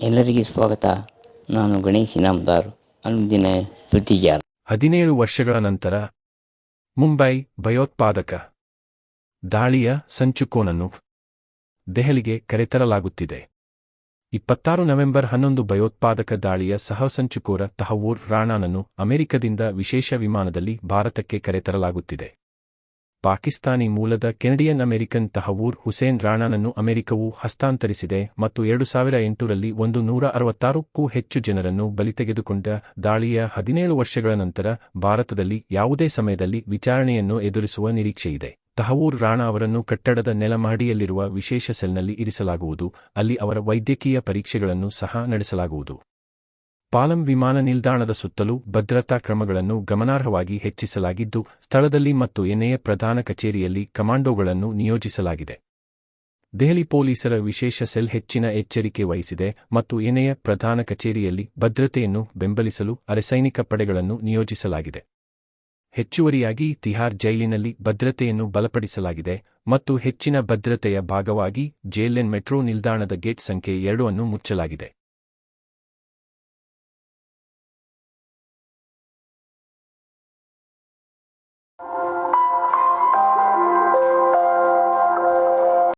ಎಲ್ಲರಿಗೆ ಸ್ವಾಗತ. ನಾನು ಗಣೇಶ್ ಇನಾಮದಾರ್. ಅನುದಿನ ಸುದ್ದಿಗಾರ ಹದಿನೇಳು ವರ್ಷಗಳ ನಂತರ, ಮುಂಬೈ ಭಯೋತ್ಪಾದಕ ದಾಳಿಯ ಸಂಚುಕೋನನ್ನು ದೆಹಲಿಗೆ ಕರೆತರಲಾಗುತ್ತಿದೆ. ಇಪ್ಪತ್ತಾರು ನವೆಂಬರ್ ಹನ್ನೊಂದು ಭಯೋತ್ಪಾದಕ ದಾಳಿಯ ಸಹಸಂಚುಕೋರ ತಹವೂರ್ ರಾಣಾನನ್ನು ಅಮೆರಿಕದಿಂದ ವಿಶೇಷ ವಿಮಾನದಲ್ಲಿ ಭಾರತಕ್ಕೆ ಕರೆತರಲಾಗುತ್ತಿದೆ. ಪಾಕಿಸ್ತಾನಿ ಮೂಲದ ಕೆನಡಿಯನ್ ಅಮೆರಿಕನ್ ತಹವೂರ್ ಹುಸೇನ್ ರಾಣಾನನ್ನು ಅಮೆರಿಕವು ಹಸ್ತಾಂತರಿಸಿದೆ ಮತ್ತು ಎರಡು ಸಾವಿರ ಎಂಟರಲ್ಲಿ ಒಂದು ನೂರ ಅರವತ್ತಾರಕ್ಕೂ ಹೆಚ್ಚು ಜನರನ್ನು ಬಲಿ ತೆಗೆದುಕೊಂಡ ದಾಳಿಯ ಹದಿನೇಳು ವರ್ಷಗಳ ನಂತರ ಭಾರತದಲ್ಲಿ ಯಾವುದೇ ಸಮಯದಲ್ಲಿ ವಿಚಾರಣೆಯನ್ನು ಎದುರಿಸುವ ನಿರೀಕ್ಷೆಯಿದೆ. ತಹವೂರ್ ರಾಣಾ ಅವರನ್ನು ಕಟ್ಟಡದ ನೆಲಮಹಡಿಯಲ್ಲಿರುವ ವಿಶೇಷ ಸೆಲ್ನಲ್ಲಿ ಇರಿಸಲಾಗುವುದು, ಅಲ್ಲಿ ಅವರ ವೈದ್ಯಕೀಯ ಪರೀಕ್ಷೆಗಳನ್ನು ಸಹ ನಡೆಸಲಾಗುವುದು. ಪಾಲಂ ವಿಮಾನ ನಿಲ್ದಾಣದ ಸುತ್ತಲೂ ಭದ್ರತಾ ಕ್ರಮಗಳನ್ನು ಗಮನಾರ್ಹವಾಗಿ ಹೆಚ್ಚಿಸಲಾಗಿದ್ದು, ಸ್ಥಳದಲ್ಲಿ ಮತ್ತು ಎನ್ಎಎ ಪ್ರಧಾನ ಕಚೇರಿಯಲ್ಲಿ ಕಮಾಂಡೋಗಳನ್ನು ನಿಯೋಜಿಸಲಾಗಿದೆ. ದೆಹಲಿ ಪೊಲೀಸರ ವಿಶೇಷ ಸೆಲ್ ಹೆಚ್ಚಿನ ಎಚ್ಚರಿಕೆ ವಹಿಸಿದೆ ಮತ್ತು ಎನೆಯ ಪ್ರಧಾನ ಕಚೇರಿಯಲ್ಲಿ ಭದ್ರತೆಯನ್ನು ಬೆಂಬಲಿಸಲು ಅರೆಸೈನಿಕ ಪಡೆಗಳನ್ನು ನಿಯೋಜಿಸಲಾಗಿದೆ. ಹೆಚ್ಚುವರಿಯಾಗಿ ತಿಹಾರ್ ಜೈಲಿನಲ್ಲಿ ಭದ್ರತೆಯನ್ನು ಬಲಪಡಿಸಲಾಗಿದೆ ಮತ್ತು ಹೆಚ್ಚಿನ ಭದ್ರತೆಯ ಭಾಗವಾಗಿ ಜೇಲೆನ್ ಮೆಟ್ರೋ ನಿಲ್ದಾಣದ ಗೇಟ್ ಸಂಖ್ಯೆ ಎರಡು ಅನ್ನು ಮುಚ್ಚಲಾಗಿದೆ.